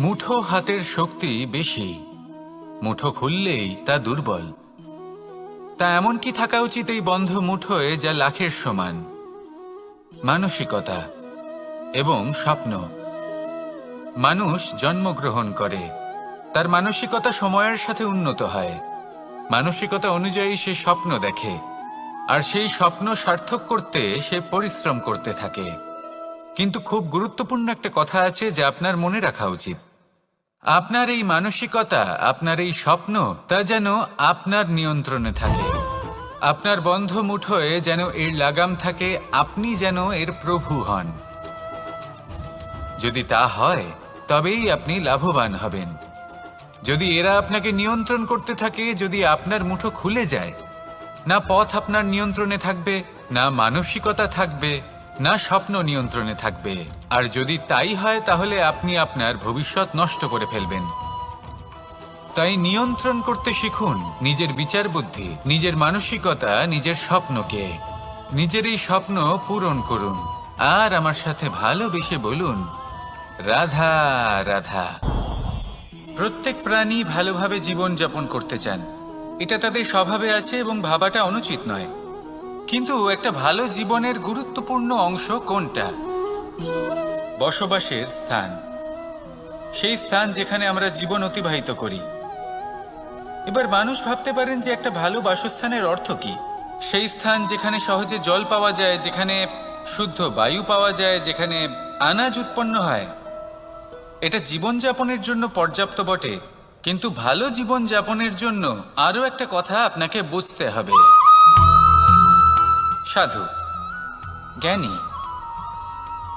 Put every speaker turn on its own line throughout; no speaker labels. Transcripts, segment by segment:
মুঠো হাতের শক্তি বেশি। মুঠো খুললেই তা দুর্বল। তা এমন কি থাকা উচিত এই বন্ধ মুঠোয় যা লাখের সমান? মানসিকতা এবং স্বপ্ন। মানুষ জন্মগ্রহণ করে। তার মানসিকতা সময়ের সাথে উন্নত হয়। মানসিকতা অনুযায়ী সে স্বপ্ন দেখে। আর সেই স্বপ্ন সার্থক করতে সে পরিশ্রম করতে থাকে। কিন্তু খুব গুরুত্বপূর্ণ একটা কথা আছে যা আপনার মনে রাখা উচিত। আপনার এই মানসিকতা, আপনার এই স্বপ্ন, তা যেন আপনার নিয়ন্ত্রণে থাকে। আপনার বন্ধ মুঠোয় যেন এর লাগাম থাকে, আপনি যেন এর প্রভু হন। যদি তা হয়, তবেই আপনি লাভবান হবেন। যদি এরা আপনাকে নিয়ন্ত্রণ করতে থাকে, যদি আপনার মুঠো খুলে যায়, না পথ আপনার নিয়ন্ত্রণে থাকবে, না মানসিকতা থাকবে, না স্বপ্ন নিয়ন্ত্রণে থাকবে। আর যদি তাই হয়, তাহলে আপনি আপনার ভবিষ্যৎ নষ্ট করে ফেলবেন। তাই নিয়ন্ত্রণ করতে শিখুন নিজের বিচার বুদ্ধি, নিজের মানসিকতা, নিজের স্বপ্নকে। নিজের এই স্বপ্ন পূরণ করুন। আর আমার সাথে ভালোবেসে বলুন, রাধা রাধা। প্রত্যেক প্রাণী ভালোভাবে জীবন যাপন করতে চান। এটা তাদের স্বভাবে আছে এবং ভাবাটা অনুচিত নয়। কিন্তু একটা ভালো জীবনের গুরুত্বপূর্ণ অংশ কোনটা? বসবাসের স্থান। সেই স্থান যেখানে আমরা জীবন অতিবাহিত করি। এবার মানুষ ভাবতে পারেন যে একটা ভালো বাসস্থানের অর্থ কি। সেই স্থান যেখানে সহজে জল পাওয়া যায়, যেখানে শুদ্ধ বায়ু পাওয়া যায়, যেখানে আনাজ উৎপন্ন হয়। এটা জীবনযাপনের জন্য পর্যাপ্ত বটে, কিন্তু ভালো জীবন যাপনের জন্য আরও একটা কথা আপনাকে বুঝতে হবে। সাধু, জ্ঞানী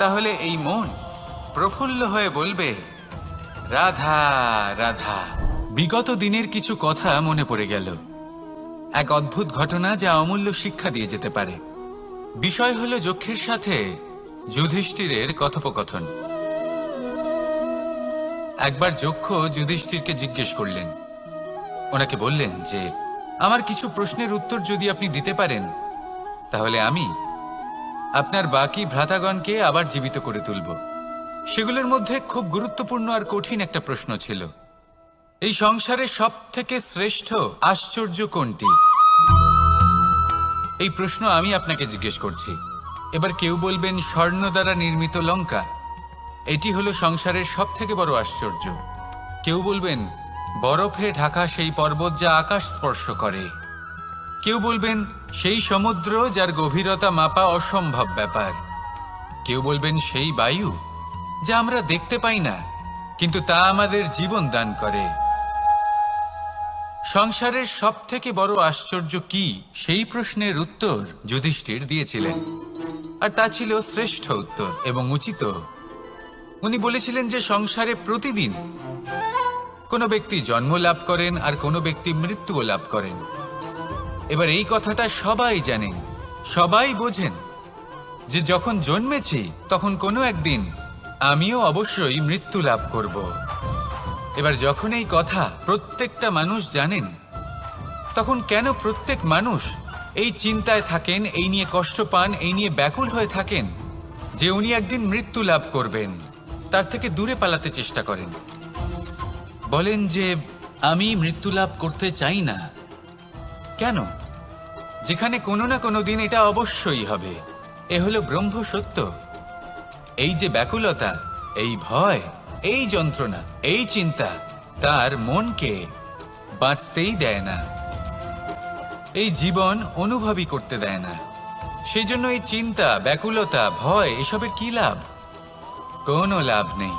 তাহলে এই মন প্রফুল্ল হয়ে বলবে, রাধা রাধা। বিগত দিনের কিছু কথা মনে পড়ে গেল। এক অদ্ভুত ঘটনা যা অমূল্য শিক্ষা দিয়ে যেতে পারে। বিষয় হলো যক্ষের সাথে যুধিষ্ঠিরের কথোপকথন। একবার যক্ষ যুধিষ্ঠিরকে জিজ্ঞেস করলেন। ওনাকে বললেন যে, আমার কিছু প্রশ্নের উত্তর যদি আপনি দিতে পারেন, তাহলে আমি আপনার বাকি ভ্রাতাগণকে আবার জীবিত করে তুলব। সেগুলোর মধ্যে খুব গুরুত্বপূর্ণ আর কঠিন একটা প্রশ্ন ছিল। এই সংসারে সব থেকে শ্রেষ্ঠ আশ্চর্য কোনটি? এই প্রশ্ন আমি আপনাকে জিজ্ঞেস করছি। এবার কেউ বলবেন স্বর্ণ দ্বারা নির্মিত লঙ্কা। এটি হলো সংসারের সব থেকে বড় আশ্চর্য। কেউ বলবেন, বরফে ঢাকা সেই পর্বত যা আকাশ স্পর্শ করে। কেউ বলবেন, সেই সমুদ্র যার গভীরতা মাপা অসম্ভব ব্যাপার। কেউ বলবেন, সেই বায়ু, যা আমরা দেখতে পাই না, কিন্তু তা আমাদের জীবন দান করে। সংসারের সব থেকে বড় আশ্চর্য কি? সেই প্রশ্নের উত্তর যুধিষ্ঠির দিয়েছিলেন। আর তা ছিল শ্রেষ্ঠ উত্তর এবং উচিত। উনি বলেছিলেন যে, সংসারে প্রতিদিন কোনো ব্যক্তি জন্ম লাভ করেন আর কোনো ব্যক্তি মৃত্যুও লাভ করেন। এবার এই কথাটা সবাই জানেন সবাই বোঝেন যে যখন জন্মেছি, তখন কোনো একদিন আমিও অবশ্যই মৃত্যু লাভ করব। এবার যখন এই কথা প্রত্যেকটা মানুষ জানেন, তখন কেন প্রত্যেক মানুষ এই চিন্তায় থাকেন, এই নিয়ে কষ্ট পান, এই নিয়ে ব্যাকুল হয়ে থাকেন যে উনি একদিন মৃত্যু লাভ করবেন, তার থেকে দূরে পালাতে চেষ্টা করেন। বলেন যে, আমি মৃত্যু লাভ করতে চাই না। কেন? যেখানে কোনো না কোনো দিন এটা অবশ্যই হবে। এ হলো ব্রহ্ম সত্য। এই যে ব্যাকুলতা, এই ভয়, এই যন্ত্রণা, এই চিন্তা, তার মনকে বাঁচতেই দেয় না। এই জীবন অনুভবই করতে দেয় না। সেই জন্য এই চিন্তা, ব্যাকুলতা, ভয়, এসবের কি লাভ? কোনো লাভ নেই।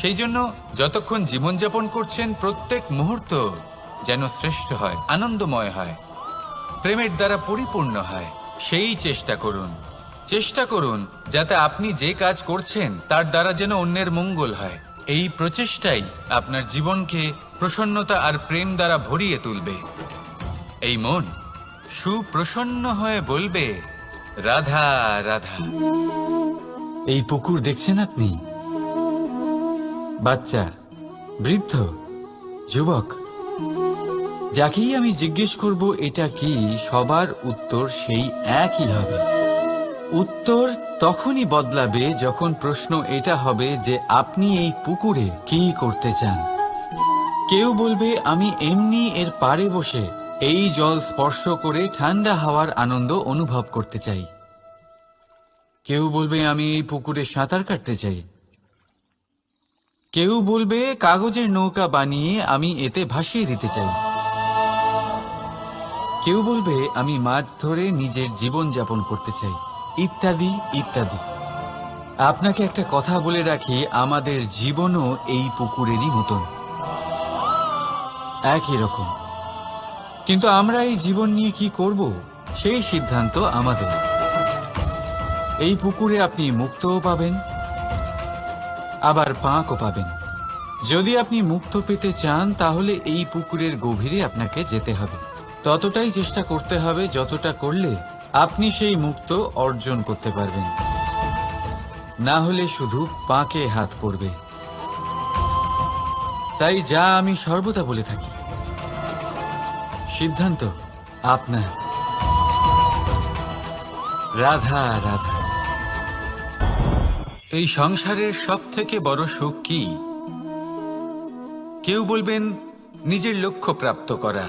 সেই জন্য যতক্ষণ জীবনযাপন করছেন প্রত্যেক মুহূর্ত যেন শ্রেষ্ঠ হয়, আনন্দময় হয়। প্রেমের দ্বারা পরিপূর্ণ হয়। সেই চেষ্টা করুন। চেষ্টা করুন যাতে আপনি যে কাজ করছেন তার দ্বারা যেন অন্যের মঙ্গল হয়। এই প্রচেষ্টাই আপনার জীবনকে প্রসন্নতা আর প্রেম দ্বারা ভরিয়ে তুলবে। এই মন সুপ্রসন্ন হয়ে বলবে, রাধা রাধা। এই পুকুর দেখছেন আপনি? বাচ্চা, বৃদ্ধ, যুবক। যাকেই আমি জিজ্ঞেস করব, এটা কি? সবার উত্তর সেই একই হবে। উত্তর তখনই বদলাবে যখন প্রশ্ন এটা হবে যে আপনি এই পুকুরে কি করতে চান? কেউ বলবে, আমি এমনি এর পাড়ে বসে এই জল স্পর্শ করে ঠান্ডা হাওয়ার আনন্দ অনুভব করতে চাই। কেউ বলবে, আমি এই পুকুরে সাঁতার কাটতে চাই। কেউ বলবে, কাগজের নৌকা বানিয়ে আমি এতে ভাসিয়ে দিতে চাই। কেউ বলবে, আমি মাছ ধরে নিজের জীবন যাপন করতে চাই। ইত্যাদি ইত্যাদি। আপনাকে একটা কথা বলে রাখি, আমাদের জীবনও এই পুকুরেরই মতন। একই রকম। কিন্তু আমরা এই জীবন নিয়ে কি করব? সেই সিদ্ধান্ত আমাদের। এই পুকুরে আপনি মুক্তও পাবেন, আবার পাঁকও পাবেন। যদি আপনি মুক্ত পেতে চান, তাহলে এই পুকুরের গভীরে আপনাকে যেতে হবে। ততটাই চেষ্টা করতে হবে যতটা করলে আপনি সেই মুক্ত অর্জন করতে পারবেন। না হলে শুধু পাঁকে হাত পড়বে। তাই যা আমি সর্বদা বলে থাকি। সিদ্ধান্ত আপনার। রাধা রাধা। এই সংসারের সব থেকে বড় সুখ কি? কেউ বলবেন, নিজের লক্ষ্য প্রাপ্ত করা।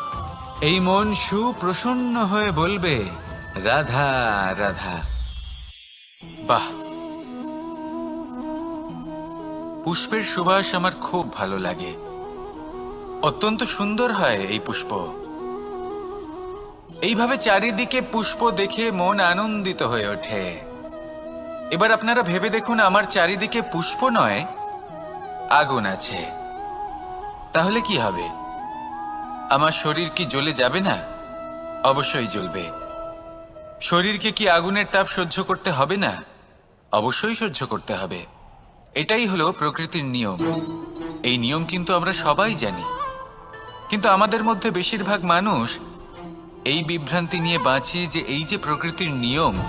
এই মন সুপ্রসন্ন হয়ে বলবে, রাধা রাধা। বাহ! পুষ্পের সুবাস আমার খুব ভালো লাগে। অত্যন্ত সুন্দর হয় এই পুষ্প। এইভাবে চারিদিকে পুষ্প দেখে মন আনন্দিত হয়ে ওঠে। এবার আপনারা ভেবে দেখুন, আমার চারিদিকে পুষ্প নয়, আগুন আছে। তাহলে কি হবে? আমার শরীর কি জ্বলে যাবে না? অবশ্যই জ্বলবে। শরীরকে কি আগুনের তাপ সহ্য করতে হবে না? অবশ্যই সহ্য করতে হবে। এটাই হলো প্রকৃতির নিয়ম। এই নিয়ম কিন্তু আমরা সবাই জানি। কিন্তু আমাদের মধ্যে বেশিরভাগ মানুষ এই বিভ্রান্তি নিয়ে বাঁচি যে এই যে প্রকৃতির নিয়ম,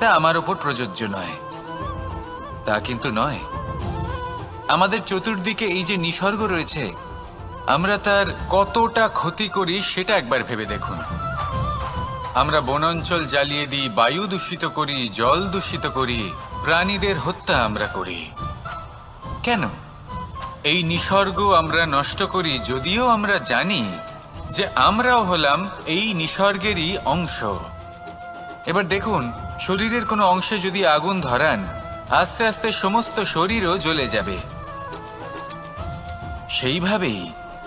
তা আমার ওপর প্রযোজ্য নয়। তা কিন্তু নয়। আমাদের চতুর্দিকে এই যে নিসর্গ রয়েছে আমরা তার কতটা ক্ষতি করি সেটা একবার ভেবে দেখুন। আমরা বনাঞ্চল জ্বালিয়ে দিই, বায়ু দূষিত করি, জল দূষিত করি, প্রাণীদের হত্যা আমরা করি। কেন? এই নিসর্গ আমরা নষ্ট করি যদিও আমরা জানি যে আমরাও হলাম এই নিসর্গেরই অংশ। এবার দেখুন, শরীরের কোনো অংশে যদি আগুন ধরান, আস্তে আস্তে সমস্ত শরীরও জ্বলে যাবে। সেইভাবেই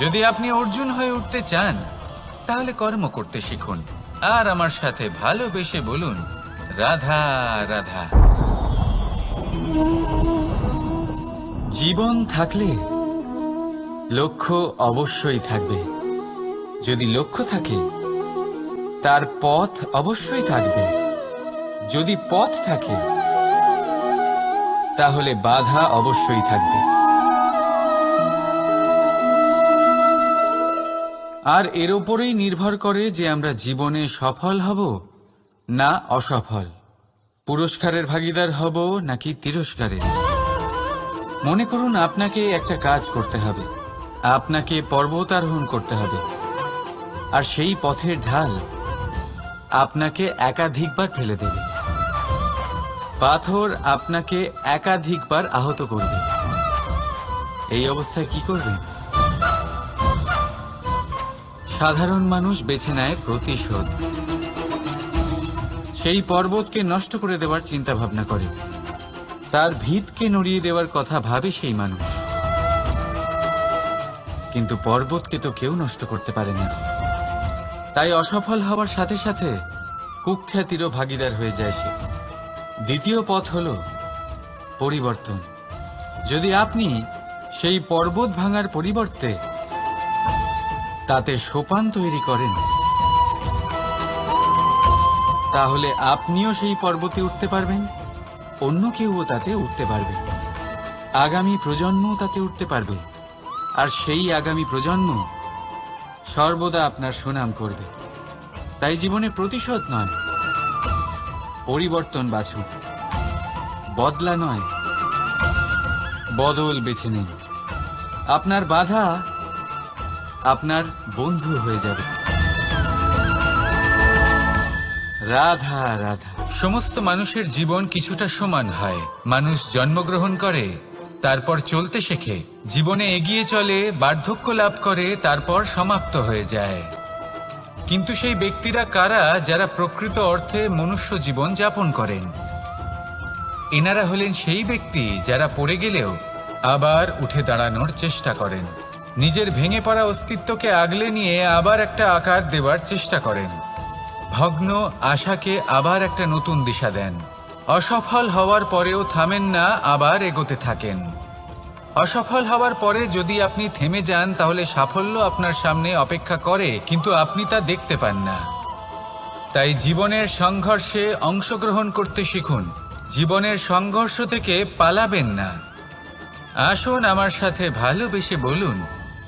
যদি আপনি অর্জুন হয়ে উঠতে চান, তাহলে কর্ম করতে শিখুন। আর আমার সাথে ভালোবেসে বলুন, রাধা রাধা। জীবন থাকলে লক্ষ্য অবশ্যই থাকবে। যদি লক্ষ্য থাকে, তার পথ অবশ্যই থাকবে। যদি পথ থাকে, তাহলে বাধা অবশ্যই থাকবে। আর এর ওপরেই নির্ভর করে যে আমরা জীবনে সফল হব না অসফল। পুরস্কারের ভাগিদার হব নাকি তিরস্কারের? মনে করুন, আপনাকে একটা কাজ করতে হবে। আপনাকে পর্বত আরোহণ করতে হবে। আর সেই পথের ঢাল আপনাকে একাধিকবার ফেলে দেবে। পাথর আপনাকে একাধিকবার আহত করবে। এই অবস্থায় কি করবেন? সাধারণ মানুষ বেছে নেয় প্রতিশোধ। সেই পর্বতকে নষ্ট করে দেওয়ার চিন্তা ভাবনা করে। তার ভিতকে নড়িয়ে দেওয়ার কথা ভাবে সেই মানুষ। কিন্তু পর্বতকে তো কেউ নষ্ট করতে পারে না। তাই অসফল হওয়ার সাথে সাথে কুখ্যাতিরও ভাগিদার হয়ে যায় সে। দ্বিতীয় পথ হল পরিবর্তন। যদি আপনি সেই পর্বত ভাঙার পরিবর্তে তাতে সোপান তৈরি করেন। তাহলে আপনিও সেই পর্বতে উঠতে পারবেন, অন্য কেউও তাতে উঠতে পারবে। আগামী প্রজন্মও তাতে উঠতে পারবে, আর সেই আগামী প্রজন্ম সর্বদা আপনার সুনাম করবে। তাই জীবনে প্রতিশোধ নয়, পরিবর্তন বাছুন, বদলা নয়, বদল বেছে নিন। আপনার বাধা আপনার বন্ধু হয়ে যাবে। রাধা রাধা। সমস্ত মানুষের জীবন কিছুটা সমান হয়। মানুষ জন্মগ্রহণ করে, তারপর চলতে শেখে। জীবনে এগিয়ে চলে, বার্ধক্য লাভ করে, তারপর সমাপ্ত হয়ে যায়। কিন্তু সেই ব্যক্তিরা কারা যারা প্রকৃত অর্থে মনুষ্য জীবন যাপন করেন? এনারা হলেন সেই ব্যক্তি যারা পড়ে গেলেও আবার উঠে দাঁড়ানোর চেষ্টা করেন। নিজের ভেঙে পড়া অস্তিত্বকে আগলে নিয়ে আবার একটা আকার দেওয়ার চেষ্টা করেন। ভগ্ন আশাকে আবার একটা নতুন দিশা দেন। অসফল হওয়ার পরেও থামেন না, আবার এগোতে থাকেন। অসফল হওয়ার পরে যদি আপনি থেমে যান, তাহলে সাফল্য আপনার সামনে অপেক্ষা করে, কিন্তু আপনি তা দেখতে পান না। তাই জীবনের সংঘর্ষে অংশগ্রহণ করতে শিখুন। জীবনের সংঘর্ষ থেকে পালাবেন না। আসুন আমার সাথে ভালোবেসে বলুন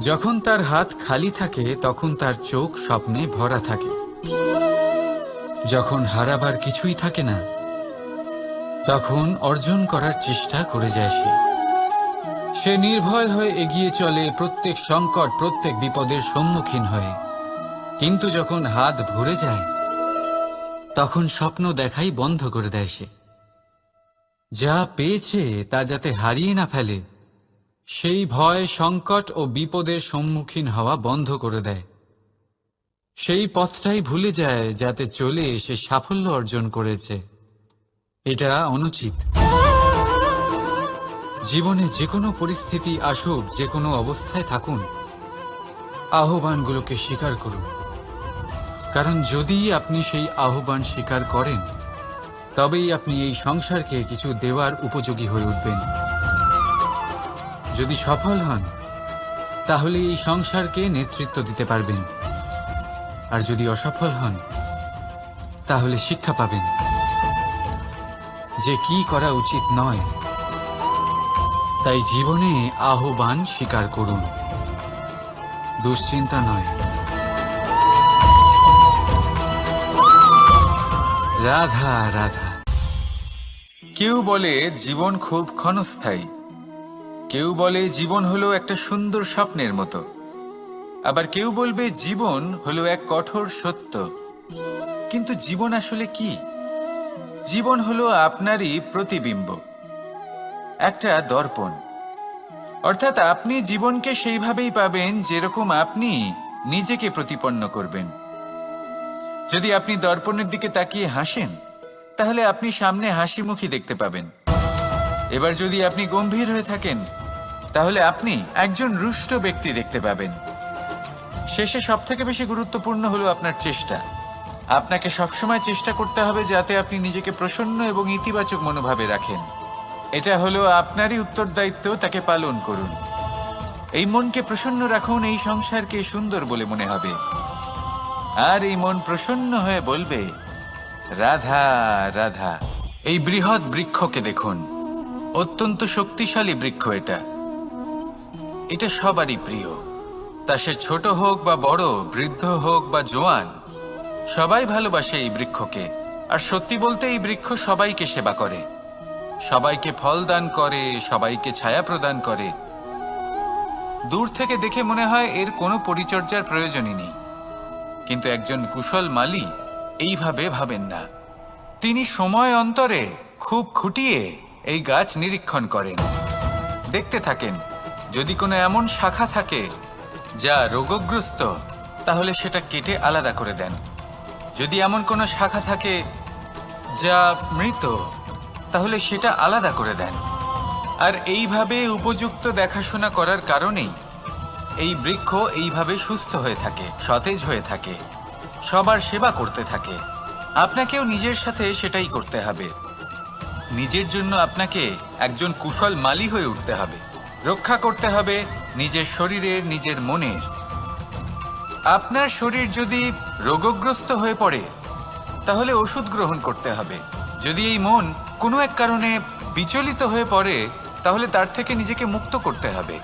যখন তার হাত খালি থাকে, তখন তার চোখ স্বপ্নে ভরা থাকে। যখন হারাবার কিছুই থাকে না, তখন অর্জন করার চেষ্টা করে যায় সে। সে নির্ভয় হয়ে এগিয়ে চলে, প্রত্যেক সংকট, প্রত্যেক বিপদের সম্মুখীন হয়ে। কিন্তু যখন হাত ভরে যায়, তখন স্বপ্ন দেখাই বন্ধ করে দেয় সে। যা পেয়েছে, তা যাতে হারিয়ে না ফেলে সেই ভয়, সংকট ও বিপদের সম্মুখীন হওয়া বন্ধ করে দেয়। সেই পথটাই ভুলে যায়, যাতে চলে সে সাফল্য অর্জন করেছে। এটা অনুচিত। জীবনে যে কোনো পরিস্থিতি আসুক, যে কোনো অবস্থায় থাকুন। আহ্বানগুলোকে স্বীকার করুন। কারণ যদি আপনি সেই আহ্বান স্বীকার করেন, তবেই আপনি এই সংসারকে কিছু দেওয়ার উপযোগী হয়ে উঠবেন। যদি সফল হন, তাহলে এই সংসারকে নেতৃত্ব দিতে পারবেন। আর যদি অসফল হন, তাহলে শিক্ষা পাবেন যে কি করা উচিত নয়। তাই জীবনে আহ্বান স্বীকার করুন। দুশ্চিন্তা নয়। রাধা রাধা।
কেউ বলে জীবন খুব ক্ষণস্থায়ী। কেউ বলে জীবন হলো একটা সুন্দর স্বপ্নের মতো। আবার কেউ বলবে জীবন হলো এক কঠোর সত্য। কিন্তু জীবন আসলে কি? জীবন হলো আপনারই প্রতিবিম্ব। একটা দর্পণ। অর্থাৎ আপনি জীবনকে সেইভাবেই পাবেন যেরকম আপনি নিজেকে প্রতিপন্ন করবেন। যদি আপনি দর্পণের দিকে তাকিয়ে হাসেন, তাহলে আপনি সামনে হাসি মুখী দেখতে পাবেন। এবার যদি আপনি গম্ভীর হয়ে থাকেন তাহলে আপনি একজন রুষ্ট ব্যক্তি দেখতে পাবেন। শেষে সব থেকে বেশি গুরুত্বপূর্ণ হলো আপনার চেষ্টা। আপনাকে সবসময় চেষ্টা করতে হবে যাতে আপনি নিজেকে প্রসন্ন এবং ইতিবাচক মনোভাবে রাখেন। এটা হলো আপনারই উত্তরদায়িত্ব, তাকে পালন করুন। এই মনকে প্রসন্ন রাখুন, এই সংসারকে সুন্দর বলে মনে হবে। আর এই মন প্রসন্ন হয়ে বলবে, রাধা রাধা। এই বৃহৎ বৃক্ষকে দেখুন। অত্যন্ত শক্তিশালী বৃক্ষ এটা। এটা সবারই প্রিয়। তা সে ছোট হোক বা বড়, বৃদ্ধ হোক বা জোয়ান, সবাই ভালোবাসে এই বৃক্ষকে। আর সত্যি বলতে এই বৃক্ষ সবাইকে সেবা করে। সবাইকে ফল দান করে, সবাইকে ছায়া প্রদান করে। দূর থেকে দেখে মনে হয় এর কোনো পরিচর্যার প্রয়োজনই নেই। কিন্তু একজন কুশল মালি এইভাবে ভাবেন না। তিনি সময় অন্তরে খুব খুঁটিয়ে এই গাছ নিরীক্ষণ করেন। দেখতে থাকেন। যদি কোনো এমন শাখা থাকে যা রোগগ্রস্ত, তাহলে সেটা কেটে আলাদা করে দেন। যদি এমন কোনো শাখা থাকে যা মৃত, তাহলে সেটা আলাদা করে দেন। আর এইভাবে উপযুক্ত দেখাশোনা করার কারণেই এই বৃক্ষ এইভাবে সুস্থ হয়ে থাকে, সতেজ হয়ে থাকে, সবার সেবা করতে থাকে। আপনাকেও নিজের সাথে সেটাই করতে হবে। নিজের জন্য আপনাকে একজন কুশল মালি হয়ে উঠতে হবে। রক্ষা করতে হবে নিজের শরীরের নিজের মনের আপনার শরীর যদি রোগগ্রস্ত হয়ে পড়ে, তাহলে ওষুধ গ্রহণ করতে হবে। যদি এই মন কোনো এক কারণে বিচলিত হয়ে পড়ে, তাহলে তার থেকে নিজেকে মুক্ত করতে হবে।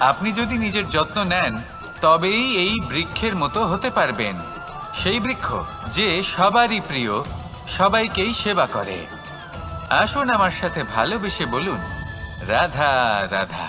আপনি যদি নিজের যত্ন নেন, তবেই এই বৃক্ষের মতো হতে পারবেন। সেই বৃক্ষ যে সবারই প্রিয়, সবাইকেই সেবা করে। আসুন আমার সাথে ভালোবেসে বলুন রাধা রাধা